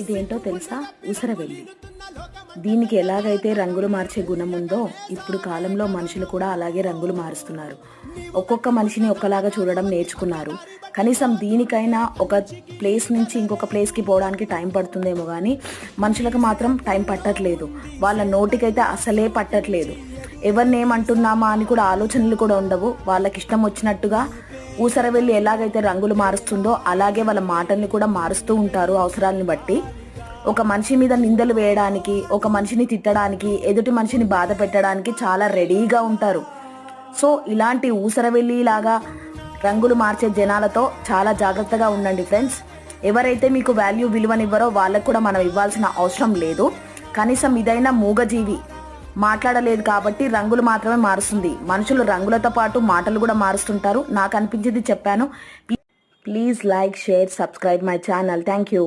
ఇదేంటో తెలుసా? ఉసరవెల్లి. దీనికి ఎలాగైతే రంగులు మార్చే గుణం ఉందో ఇప్పుడు కాలంలో మనుషులు కూడా అలాగే రంగులు మారుస్తున్నారు. ఒక్కొక్క మనిషిని ఒక్కలాగా చూడడం నేర్చుకున్నారు. కనీసం దీనికైనా ఒక ప్లేస్ నుంచి ఇంకొక ప్లేస్కి పోవడానికి టైం పడుతుందేమో కానీ మనుషులకు మాత్రం టైం పట్టట్లేదు. వాళ్ళ నోటికైతే అసలే పట్టట్లేదు. ఎవరిని ఏమంటున్నామా అని కూడా ఆలోచనలు కూడా ఉండవు. వాళ్ళకి ఇష్టం వచ్చినట్టుగా ఊసరవెల్లి ఎలాగైతే రంగులు మారుస్తుందో అలాగే వాళ్ళ మాటల్ని కూడా మారుస్తూ ఉంటారు అవసరాలను బట్టి. ఒక మనిషి మీద నిందలు వేయడానికి ఒక మనిషిని తిట్టడానికి ఎదుటి మనిషిని బాధ పెట్టడానికి చాలా రెడీగా ఉంటారు. సో ఇలాంటి ఊసరవెల్లి లాగా రంగులు మార్చే జనాలతో చాలా జాగ్రత్తగా ఉండండి ఫ్రెండ్స్. ఎవరైతే మీకు వాల్యూ విలువనివ్వరో వాళ్ళకు కూడా మనం ఇవ్వాల్సిన అవసరం లేదు. కనీసం ఇదైనా మూగజీవి మాట్లాడలేదు కాబట్టి రంగులు మాత్రమే మారుస్తుంది. మనుషులు రంగులతో పాటు మాటలు కూడా మారుస్తుంటారు. నాకు అనిపించింది చెప్పాను. Please like share subscribe my channel thank you